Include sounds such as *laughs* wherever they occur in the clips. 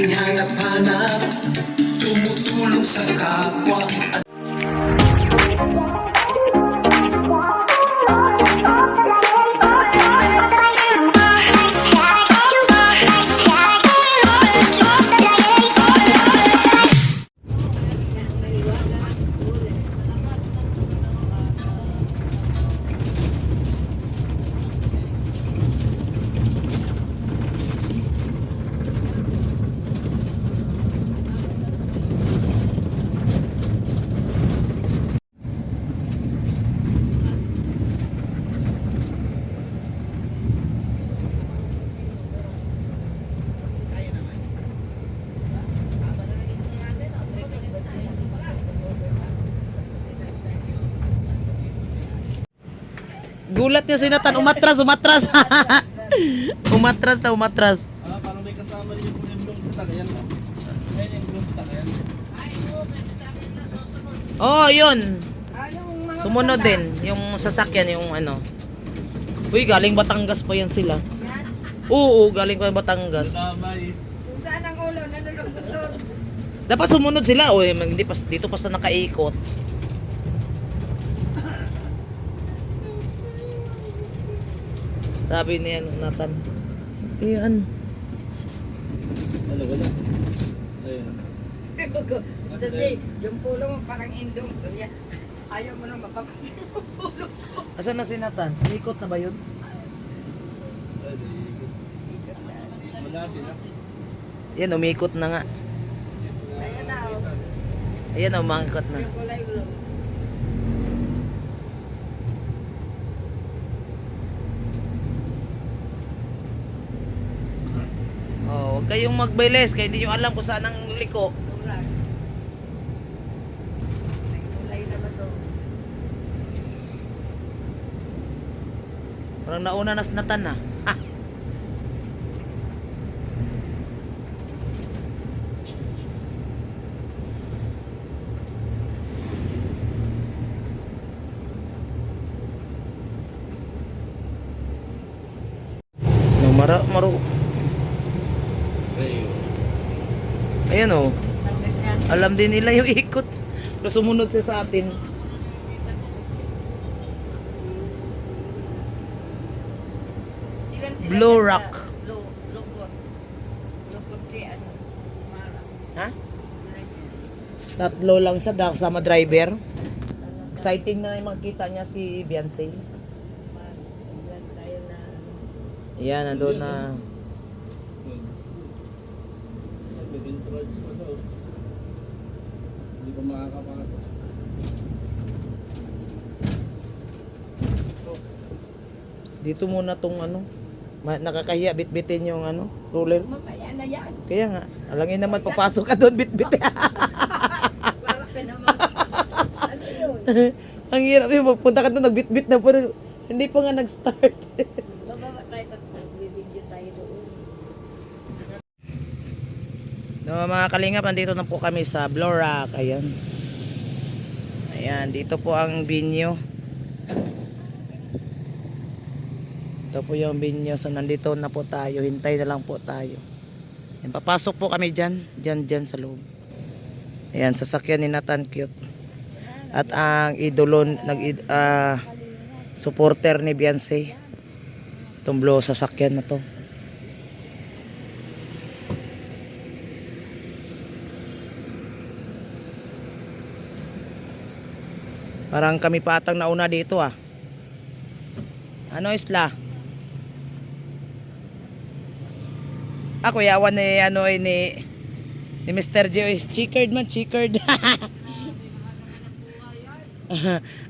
Laging hanap-hanap. Tumutulong sa kapwa At Gulat niya si Nathan, umatras, umatras. *laughs* umatras na umatras. Ah, parang may kasama rin yung yung sa sasakyan. no? Ayun yung yung sasakyan. Oh, yun. Sumunod din yung sasakyan yung ano. Uy, galing Batangas pa yan sila. Oo, galing pa Batangas. Eh. Kung saan ang ulo, nanulog-butod. Dapat sumunod sila. Uy, hindi pas dito basta nakaikot. Sabi niya Nathan. Iyan. Wala, wala. Ayun. Gusto Jay, yung pulo mo parang indong. Kaya ayaw mo na mapapansin yung pulo. Asan na si Nathan? Ikot na ba yun? Wala sila. Yan, umikot na nga. Ayun na, oh. Ayan, umangkat na. yung kulay blue. Oh, huwag kayong magbilis kaya hindi nyo alam kung saan ang liko. Parang nauna na si Nathan na. Ha? No, mara, maro. Ayan oh. Alam din nila yung ikot. Pero sumunod siya sa atin. Blue Rock. Ano. Ha? Tatlo lang siya dahil sama driver. Exciting na yung makita niya si Beyonce. Yan, nandun na. May entrance pa daw. Hindi pa makakapasok. Dito muna tong ano. Nakakahiya bitbitin yung ano, roller. Mamaya na yan. Kaya nga, alangin naman papasok ka doon bitbit. Para ka naman. ano *laughs* yun? Ang hirap yung magpunta ka doon nagbitbit na po. Hindi pa nga nag-start. *laughs* Bababa tayo tapos bibidyo tayo doon. No, mga kalingap, andito na po kami sa Blorac. Ayan. Ayan, dito po ang binyo. Ito po yung binyo. So, nandito na po tayo. Hintay na lang po tayo. Ayan, papasok po kami dyan. Dyan, dyan sa loob. Ayan, sasakyan ni Nathan Cute. At ang idolo, nag, ah, supporter ni Beyonce. Itong blow sasakyan na to. Parang kami patang nauna dito ah. Ano isla? Ako yawan ni ano eh, ni ni Mr. Joe eh. Chickered man, chickered. *laughs*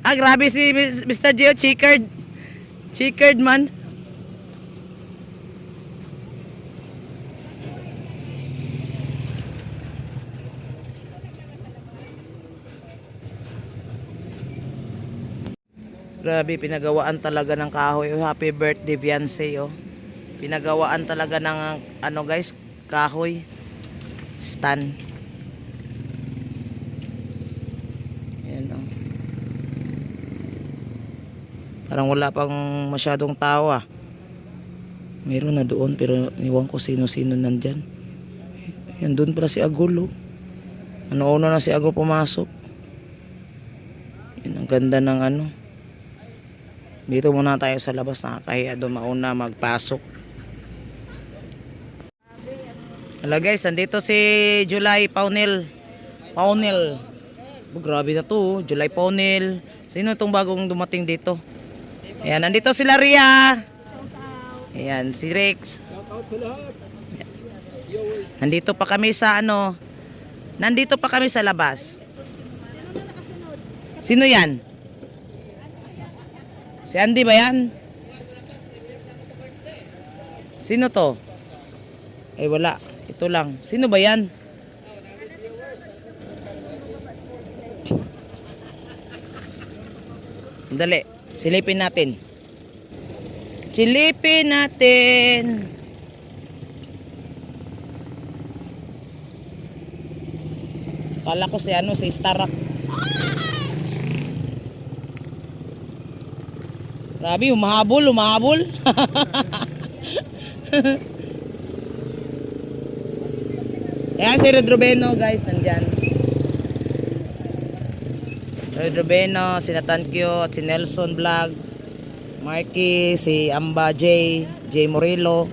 ah, grabe si Mr. Gio, chickered. Chickered man. Grabe, pinagawaan talaga ng kahoy. Oh, happy birthday, Beyonce, oh. Pinagawaan talaga ng, ano guys, kahoy. Stand. Ayan, oh. Parang wala pang masyadong tao, ah. Meron na doon, pero niwan ko sino-sino nandyan. Yan, doon pala si Agul, oh. Ano una na si Agul pumasok. Yan, ang ganda ng ano. Dito muna tayo sa labas. Nakakahiya doon mauna magpasok. Hello guys, nandito si July Paunil. Paunil. Oh, grabe na to, oh. July Paunil. Sino itong bagong dumating dito? Ayan, nandito sila Ria. Ayan, si Rex. Nandito pa kami sa ano. Nandito pa kami sa labas. Sino yan? Si Andy ba yan? Sino to? Ay wala. Ito lang. Sino ba yan? Dali. Silipin natin. Silipin natin. Kala ko si ano, si Starak. Grabe, humahabol, humahabol. *laughs* Ayan si Rodrobeno guys, nandyan. Rodrobeno, si Natankyo, at si Nelson Vlog, Marky, si Amba J, J Morillo.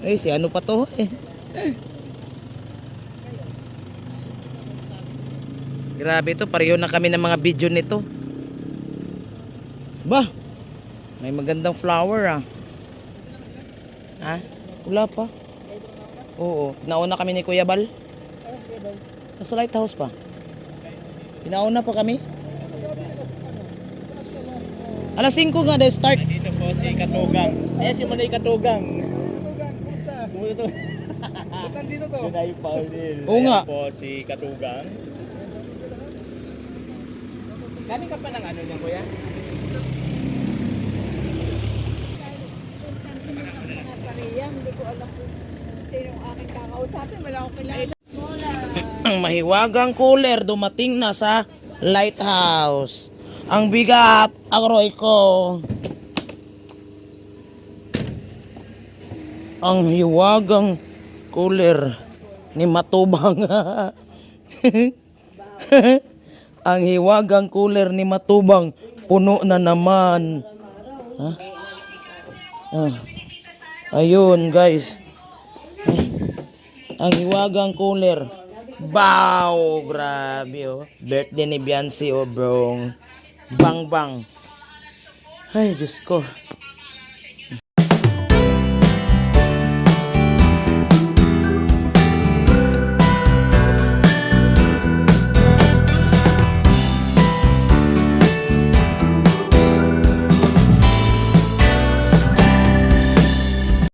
Eh, si ano pa to eh. *laughs* Grabe to, pareho na kami ng mga video nito. Ba, may magandang flower ah. Ha? Wala pa. Oo, nauna kami ni Kuya Bal. Sa lighthouse pa. Pinauna pa kami. Alas 5 nga dahil start. Dito po si Katugang. Ayan si Manay Katugang. Katugang, kumusta? Kumusta? Ba't nandito to? Yun ay Paulil. Oo nga. Ayan po si Katugang. Galing ka pa ng ano niya, kuya? Ang. Ang mahiwagang cooler dumating na sa lighthouse. Ang bigat, agroy ko. Ang hiwagang cooler ni Matubang. *laughs* Ang hiwagang cooler ni Matubang puno na naman. Ha? Ah. Ayun, guys. Ang hiwagang cooler. Wow! Grabe oh. Birthday ni Beyonce oh bro. Bang bang. Ay, Diyos ko.